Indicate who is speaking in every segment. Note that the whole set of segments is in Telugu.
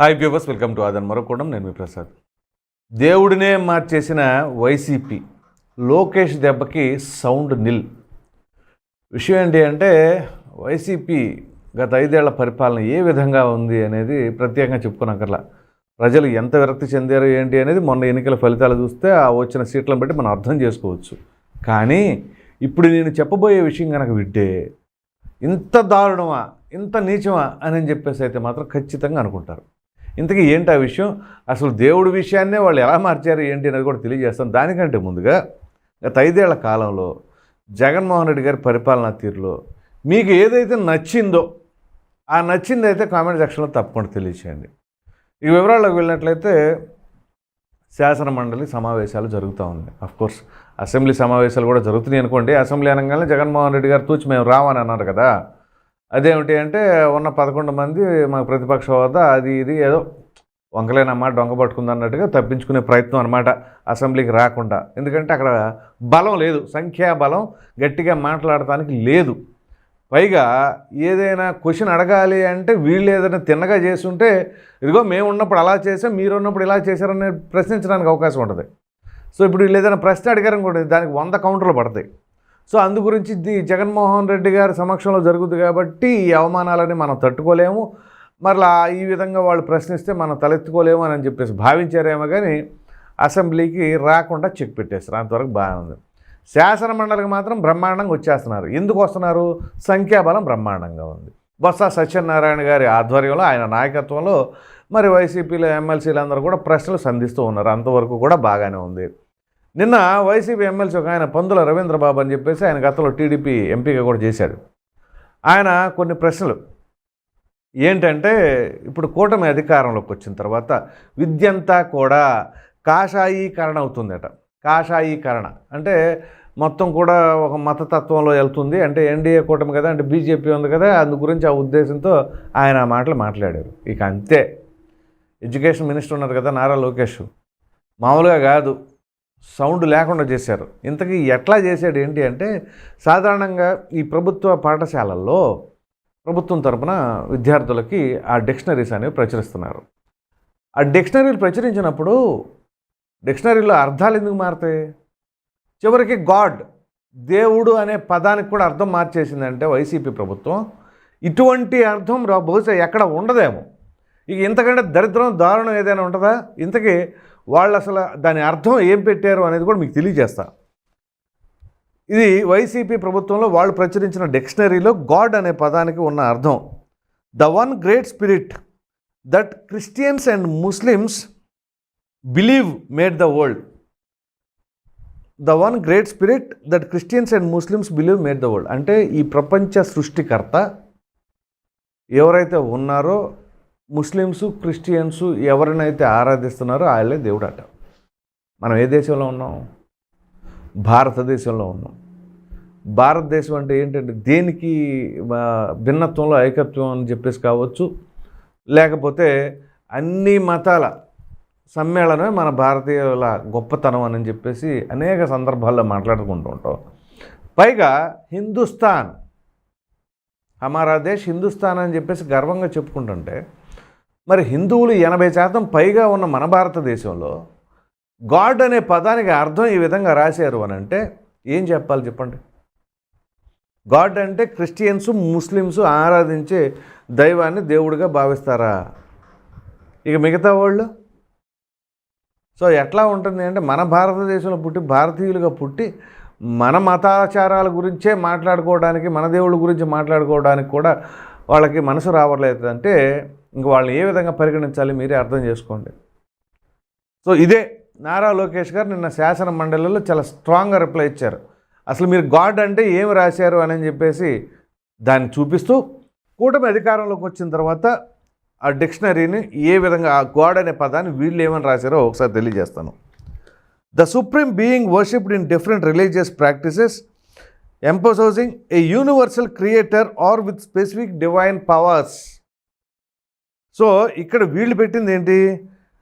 Speaker 1: హాయ్ వ్యూవర్స్ వెల్కమ్ టు ఆదన్ మరొకడం. నేను మీ ప్రసాద్. దేవుడినే మార్చేసిన వైసీపీ లోకేష్ దెబ్బకి సౌండ్ నిల్. విషయం ఏంటి అంటే వైసీపీ గత ఐదేళ్ళ పరిపాలన ఏ విధంగా ఉంది అనేది ప్రత్యేకంగా చెప్పుకోనక్కర్లా ప్రజలు ఎంత విరక్తి చెందారు ఏంటి అనేది మొన్న ఎన్నికల ఫలితాలు చూస్తే ఆ వచ్చిన సీట్లను బట్టి మనం అర్థం చేసుకోవచ్చు. కానీ ఇప్పుడు నేను చెప్పబోయే విషయం కనుక వింటే ఇంత దారుణమా ఇంత నీచమా అని చెప్పేసి అయితే మాత్రం ఖచ్చితంగా అనుకుంటారు. ఇంతకీ ఏంటి ఆ విషయం? అసలు దేవుడి విషయాన్నే వాళ్ళు ఎలా మార్చారు ఏంటి అనేది కూడా తెలియజేస్తాను దానికంటే ముందుగా గత ఐదేళ్ళ కాలంలో జగన్మోహన్ రెడ్డి గారి పరిపాలనా తీరులో మీకు ఏదైతే నచ్చిందో ఆ నచ్చింది అయితే కామెంట్ సెక్షన్లో తప్పకుండా తెలియచేయండి. ఈ వివరాల్లోకి వెళ్ళినట్లయితే శాసన మండలి సమావేశాలు జరుగుతూ ఉన్నాయి. అఫ్కోర్స్ అసెంబ్లీ సమావేశాలు కూడా జరుగుతున్నాయి అనుకోండి. అసెంబ్లీ అనగానే జగన్మోహన్ రెడ్డి గారు తూచి మేము రావని అన్నారు కదా. అదేమిటి అంటే ఉన్న పదకొండు మంది మాకు ప్రతిపక్ష హోదా అది ఇది ఏదో వంకలేనమ్మా డొంక పట్టుకుంది అన్నట్టుగా తప్పించుకునే ప్రయత్నం అనమాట అసెంబ్లీకి రాకుండా. ఎందుకంటే అక్కడ బలం లేదు సంఖ్యాబలం గట్టిగా మాట్లాడటానికి లేదు. పైగా ఏదైనా క్వశ్చన్ అడగాలి అంటే వీళ్ళు ఏదైనా తిన్నగా చేస్తుంటే ఇదిగో మేము ఉన్నప్పుడు అలా చేసాం మీరు ఉన్నప్పుడు ఇలా చేశారని ప్రశ్నించడానికి అవకాశం ఉంటుంది. సో ఇప్పుడు వీళ్ళు ఏదైనా ప్రశ్న అడిగారనుకోండి కూడా దానికి వంద కౌంటర్లు పడతాయి. సో అందు గురించి ది జగన్మోహన్ రెడ్డి గారి సమక్షంలో జరుగుతుంది కాబట్టి ఈ అవమానాలని మనం తట్టుకోలేము. మరలా ఈ విధంగా వాళ్ళు ప్రశ్నిస్తే మనం తలెత్తుకోలేము అని చెప్పేసి భావించారేమో కానీ అసెంబ్లీకి రాకుండా చెక్ పెట్టేస్తారు అంతవరకు బాగానే ఉంది. శాసన మండలికి మాత్రం బ్రహ్మాండంగా వచ్చేస్తున్నారు. ఎందుకు వస్తున్నారు? సంఖ్యాబలం బ్రహ్మాండంగా ఉంది. బొత్స సత్యనారాయణ గారి ఆధ్వర్యంలో ఆయన నాయకత్వంలో మరి వైసీపీలో ఎమ్మెల్సీలు అందరూ కూడా ప్రశ్నలు సంధిస్తూ ఉన్నారు. అంతవరకు కూడా బాగానే ఉంది. నిన్న వైసీపీ ఎమ్మెల్సీ ఒక ఆయన పందుల రవీంద్రబాబు అని చెప్పేసి ఆయన గతంలో టీడీపీ ఎంపీగా కూడా చేశాడు. ఆయన కొన్ని ప్రశ్నలు. ఏంటంటే ఇప్పుడు కూటమి అధికారంలోకి వచ్చిన తర్వాత విద్యంతా కూడా కాషాయీకరణ అవుతుందట. కాషాయీకరణ. అంటే మొత్తం కూడా ఒక మతతత్వంలో వెళ్తుంది. అంటే ఎన్డీఏ కూటమి కదా అంటే బీజేపీ ఉంది కదా అందు గురించి ఆ ఉద్దేశంతో ఆయన ఆ మాటలు మాట్లాడారు. ఇక అంతే. ఎడ్యుకేషన్ మినిస్టర్ ఉన్నారు కదా నారా లోకేష్. మామూలుగా కాదు. సౌండ్ లేకుండా చేశారు. ఇంతకీ ఎట్లా చేశాడు ఏంటి అంటే సాధారణంగా ఈ ప్రభుత్వ పాఠశాలల్లో ప్రభుత్వం తరపున విద్యార్థులకి ఆ డిక్షనరీస్ అనేవి ప్రచురిస్తున్నారు. ఆ డిక్షనరీలు ప్రచురించినప్పుడు డిక్షనరీలో అర్థాలు ఎందుకు మారుతాయి? చివరికి గాడ్ దేవుడు అనే పదానికి కూడా అర్థం మార్చేసిందంటే వైసీపీ ప్రభుత్వం. ఇటువంటి అర్థం రా- బహుశా ఎక్కడ ఉండదేమో. ఇక ఇంతకంటే దరిద్రం దారుణం ఏదైనా ఉంటుందా? ఇంతకీ వాళ్ళు అసలు దాని అర్థం ఏం పెట్టారు అనేది కూడా మీకు తెలియజేస్తా. ఇది వైసీపీ ప్రభుత్వంలో వాళ్ళు ప్రచురించిన డిక్షనరీలో గాడ్ అనే పదానికి ఉన్న అర్థం. The one great spirit that Christians and Muslims believe made the world. The one great spirit that Christians and Muslims believe made the world. అంటే ఈ ప్రపంచ సృష్టికర్త ఎవరైతే ఉన్నారో ముస్లిమ్స్ క్రిస్టియన్స్ ఎవరినైతే ఆరాధిస్తున్నారో వాళ్ళే దేవుడు అట మనం ఏ దేశంలో ఉన్నాం? భారతదేశంలో ఉన్నాం. భారతదేశం అంటే ఏంటంటే దేనికి భిన్నత్వంలో ఐకత్వం అని చెప్పేసి కావచ్చు లేకపోతే అన్ని మతాల సమ్మేళనమే మన భారతీయుల గొప్పతనం అని చెప్పేసి అనేక సందర్భాల్లో మాట్లాడుకుంటూ ఉంటాం. పైగా హిందుస్థాన్ హమారా దేశ్ హిందుస్థాన్ అని చెప్పేసి గర్వంగా చెప్పుకుంటుంటే మరి హిందువులు ఎనభై శాతం పైగా ఉన్న మన భారతదేశంలో గాడ్ అనే పదానికి అర్థం ఈ విధంగా రాశారు అని అంటే ఏం చెప్పాలి చెప్పండి? గాడ్ అంటే క్రిస్టియన్స్ ముస్లిమ్స్ ఆరాధించే దైవాన్ని దేవుడిగా భావిస్తారా? ఇక మిగతా వాళ్ళు? సో ఎట్లా ఉంటుంది అంటే మన భారతదేశంలో పుట్టి భారతీయులుగా పుట్టి మన మతాచారాల గురించే మాట్లాడుకోవడానికి మన దేవుళ్ళ గురించి మాట్లాడుకోవడానికి కూడా వాళ్ళకి మనసు రావట్లేదు అంటే ఇంక వాళ్ళని ఏ విధంగా పరిగణించాలి మీరే అర్థం చేసుకోండి. సో ఇదే నారా లోకేష్ గారు నిన్న శాసన మండలిలో చాలా స్ట్రాంగ్గా రిప్లై ఇచ్చారు. అసలు మీరు గాడ్ అంటే ఏమి రాశారు అని చెప్పేసి దాన్ని చూపిస్తూ కూటమి అధికారంలోకి వచ్చిన తర్వాత ఆ డిక్షనరీని ఏ విధంగా ఆ గాడ్ అనే పదాన్ని వీళ్ళు ఏమని రాశారో ఒకసారి తెలియజేస్తాను. The supreme being worshipped in different religious practices encompassing a universal creator or with specific divine powers. So ఇక్కడ వీళ్ళు పెట్టింది ఏంటి?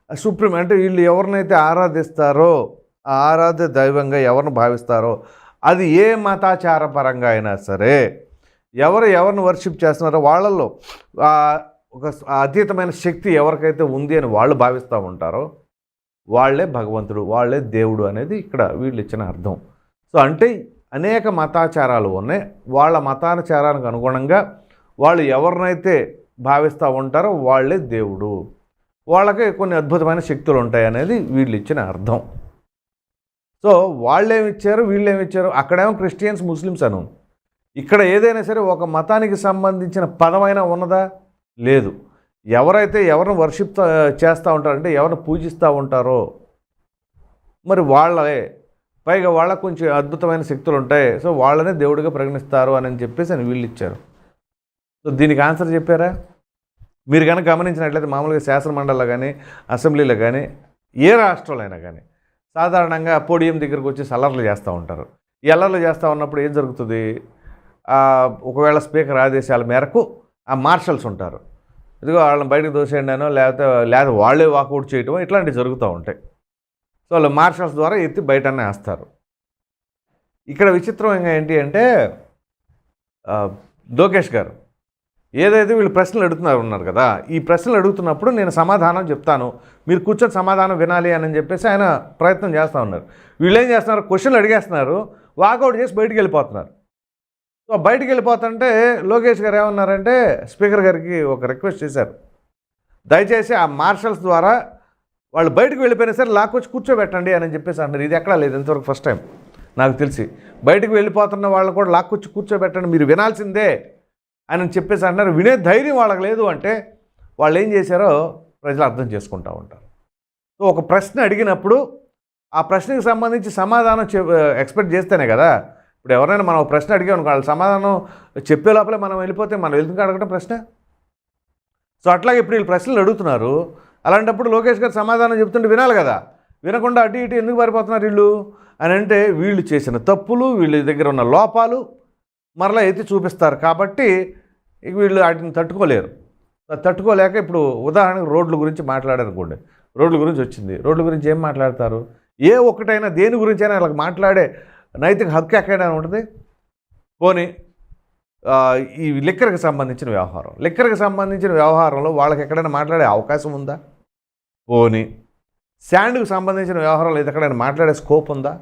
Speaker 1: సుప్రీం అంటే వీళ్ళు ఎవరినైతే ఆరాధిస్తారో ఆ ఆరాధ్య దైవంగా ఎవరిని భావిస్తారో అది ఏ మతాచార పరంగా అయినా సరే ఎవరు ఎవరిని వర్షిప్ చేస్తున్నారో వాళ్ళల్లో ఒక అతీతమైన శక్తి ఎవరికైతే ఉంది అని వాళ్ళు భావిస్తూ ఉంటారో వాళ్ళే భగవంతుడు వాళ్ళే దేవుడు అనేది ఇక్కడ వీళ్ళు ఇచ్చిన అర్థం. సో అంటే అనేక మతాచారాలు ఉన్నాయి. వాళ్ళ మతాచారానికి అనుగుణంగా వాళ్ళు ఎవరినైతే భావిస్తూ ఉంటారో వాళ్ళే దేవుడు. వాళ్ళకి కొన్ని అద్భుతమైన శక్తులు ఉంటాయి అనేది వీళ్ళు ఇచ్చిన అర్థం. సో వాళ్ళేమిచ్చారు వీళ్ళేమిచ్చారు? అక్కడేమో క్రిస్టియన్స్ ముస్లిమ్స్ అను. ఇక్కడ ఏదైనా సరే ఒక మతానికి సంబంధించిన పదమైనా ఉన్నదా? లేదు. ఎవరైతే ఎవరిని వర్షిప్ చేస్తూ ఉంటారంటే ఎవరిని పూజిస్తూ ఉంటారో? మరి వాళ్ళే. పైగా వాళ్ళకు కొంచెం అద్భుతమైన శక్తులు ఉంటాయి సో వాళ్ళనే దేవుడిగా పరిగణిస్తారు అని చెప్పేసి అని వీళ్ళు ఇచ్చారు సో దీనికి ఆన్సర్ చెప్పారా? మీరు కనుక గమనించినట్లయితే మామూలుగా శాసనమండలిలో కానీ అసెంబ్లీలో కానీ ఏ రాష్ట్రంలో అయినా కానీ సాధారణంగా పోడియం దగ్గరకు వచ్చి అల్లర్లు చేస్తూ ఉంటారు. ఈ అల్లర్లు చేస్తూ ఉన్నప్పుడు ఏం జరుగుతుంది? ఒకవేళ స్పీకర్ ఆదేశాల మేరకు ఆ మార్షల్స్ ఉంటారు. ఇదిగో వాళ్ళని బయటకు దోసేయండానో లేకపోతే లేదా వాళ్ళే వాకౌట్ చేయటం ఇట్లాంటివి జరుగుతూ ఉంటాయి. సో వాళ్ళు మార్షల్స్ ద్వారా ఎత్తి బయటనే వేస్తారు. ఇక్కడ విచిత్రంగా ఏంటి అంటే దోకేష్ లోకేష్ గారు ఏదైతే వీళ్ళు ప్రశ్నలు అడుగుతున్నారు ఉన్నారు కదా ఈ ప్రశ్నలు అడుగుతున్నప్పుడు నేను సమాధానం చెప్తాను. మీరు కూర్చొని సమాధానం వినాలి అని చెప్పేసి ఆయన ప్రయత్నం చేస్తూ ఉన్నారు. వీళ్ళు ఏం చేస్తున్నారు? క్వశ్చన్లు అడిగేస్తున్నారు. వాకౌట్ చేసి బయటికి వెళ్ళిపోతున్నారు. సో బయటికి వెళ్ళిపోతుంటే లోకేష్ గారు ఏమన్నారంటే స్పీకర్ గారికి ఒక రిక్వెస్ట్ చేశారు. దయచేసి ఆ మార్షల్స్ ద్వారా వాళ్ళు బయటకు వెళ్ళిపోయినా సరే లాక్కొచ్చి కూర్చోబెట్టండి అని చెప్పేసి అన్నారు ఇది ఎక్కడా లేదు ఇంతవరకు ఫస్ట్ టైం నాకు తెలిసి బయటకు వెళ్ళిపోతున్న వాళ్ళని కూడా లాక్కొచ్చి కూర్చోబెట్టండి. మీరు వినాల్సిందే. అని చెప్పేసి అన్నారు వినే ధైర్యం వాళ్ళకి లేదు అంటే వాళ్ళు ఏం చేశారో ప్రజలు అర్థం చేసుకుంటూ ఉంటారు. సో ఒక ప్రశ్న అడిగినప్పుడు ఆ ప్రశ్నకి సంబంధించి సమాధానం చె ఎక్స్పెక్ట్ చేస్తేనే కదా ఇప్పుడు ఎవరైనా మనం ఒక ప్రశ్న అడిగాం వాళ్ళ సమాధానం చెప్పే లోపలే మనం వెళ్ళిపోతే మనం ఎందుకు అడగడం ప్రశ్న? సో అట్లాగే ఇప్పుడు వీళ్ళు ప్రశ్నలు అడుగుతున్నారు. అలాంటప్పుడు లోకేష్ గారు సమాధానం చెప్తుంటే వినాలి కదా వినకుండా అటు ఇటు ఎందుకు పారిపోతున్నారు వీళ్ళు? అని అంటే వీళ్ళు చేసిన తప్పులు వీళ్ళ దగ్గర ఉన్న లోపాలు మరలా ఎత్తి చూపిస్తారు. కాబట్టి ఇక వీళ్ళు వాటిని తట్టుకోలేరు. తట్టుకోలేక ఇప్పుడు ఉదాహరణకు రోడ్ల గురించి మాట్లాడారనుకోండి. రోడ్ల గురించి వచ్చింది. రోడ్ల గురించి ఏం మాట్లాడతారు? ఏ ఒక్కటైనా దేని గురించి అయినా వాళ్ళకి మాట్లాడే నైతిక హక్కు ఎక్కడైనా ఉంటుంది? పోనీ ఈ లిక్కర్కి సంబంధించిన వ్యవహారం. లిక్కర్కి సంబంధించిన వ్యవహారంలో వాళ్ళకి ఎక్కడైనా మాట్లాడే అవకాశం ఉందా? పోనీ శాండ్కి సంబంధించిన వ్యవహారంలో ఇది ఎక్కడైనా మాట్లాడే స్కోప్ ఉందా?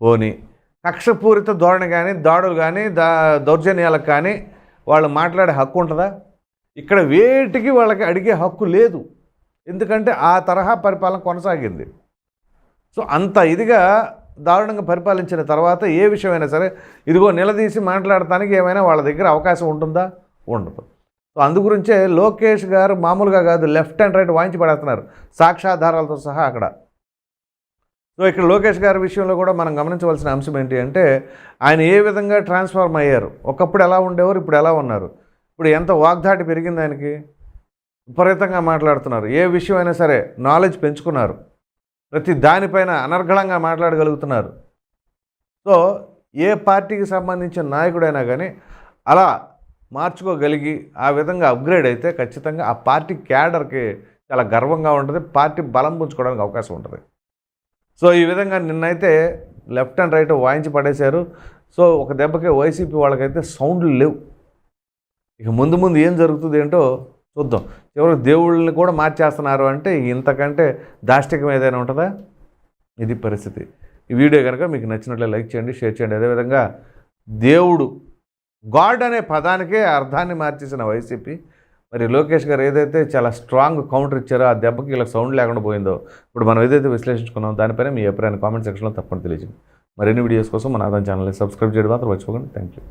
Speaker 1: పోనీ కక్షపూరిత ధోరణి కానీ దాడులు కానీ దా దౌర్జన్యాలకు కానీ వాళ్ళు మాట్లాడే హక్కు ఉంటుందా? ఇక్కడ వేటికి వాళ్ళకి అడిగే హక్కు లేదు. ఎందుకంటే ఆ తరహా పరిపాలన కొనసాగింది. సో అంత ఇదిగా దారుణంగా పరిపాలించిన తర్వాత ఏ విషయమైనా సరే ఇదిగో నిలదీసి మాట్లాడటానికి ఏమైనా వాళ్ళ దగ్గర అవకాశం ఉంటుందా? ఉండదు. సో అందుగురించే లోకేష్ గారు మామూలుగా కాదు లెఫ్ట్ అండ్ రైట్ వాయించి పడేస్తున్నారు. సాక్ష్యాధారాలతో సహా అక్కడ. సో ఇక్కడ లోకేష్ గారి విషయంలో కూడా మనం గమనించవలసిన అంశం ఏంటి అంటే ఆయన ఏ విధంగా ట్రాన్స్ఫార్మ్ అయ్యారు? ఒకప్పుడు ఎలా ఉండేవారు? ఇప్పుడు ఎలా ఉన్నారు? ఇప్పుడు ఎంత వాగ్దాటి పెరిగింది ఆయనకి? విపరీతంగా మాట్లాడుతున్నారు. ఏ విషయమైనా సరే నాలెడ్జ్ పెంచుకున్నారు. ప్రతి దానిపైన అనర్గళంగా మాట్లాడగలుగుతున్నారు. సో ఏ పార్టీకి సంబంధించిన నాయకుడైనా కానీ అలా మార్చుకోగలిగి ఆ విధంగా అప్గ్రేడ్ అయితే ఖచ్చితంగా ఆ పార్టీ క్యాడర్కి చాలా గర్వంగా ఉంటుంది. పార్టీ బలం పుంజుకోవడానికి అవకాశం ఉంటుంది. సో ఈ విధంగా నిన్నైతే లెఫ్ట్ అండ్ రైట్ వాయించి పడేశారు. సో ఒక దెబ్బకి వైసీపీ వాళ్ళకైతే సౌండ్లు లేవు. ఇక ముందు ముందు ఏం జరుగుతుంది ఏంటో చూద్దాం. చివరికి దేవుళ్ళని కూడా మార్చేస్తున్నారు అంటే ఇంతకంటే దాష్టికం ఏదైనా ఉంటుందా? ఇది పరిస్థితి. ఈ వీడియో కనుక మీకు నచ్చినట్లే లైక్ చేయండి షేర్ చేయండి. అదేవిధంగా దేవుడు గాడ్ అనే పదానికే అర్థాన్ని మార్చేసిన వైసీపీ మరి లోకేష్ గారు ఏదైతే చాలా స్ట్రాంగ్ కౌంటర్ ఇచ్చారో ఆ దెబ్బకి ఇలా సౌండ్ లేకుండా పోయిందో ఇప్పుడు మనం ఏదైతే విశ్లేషించుకున్నాం దానిపైన మీ అభిప్రాయాన్ని కామెంట్ సెక్షన్లో తప్పకుండా తెలియజేయండి. మరిన్ని వీడియోస్ కోసం మన ఆదాయం ఛానల్ని సబ్స్క్రైబ్ చేయడం మాత్రం మర్చిపోకండి. Thank you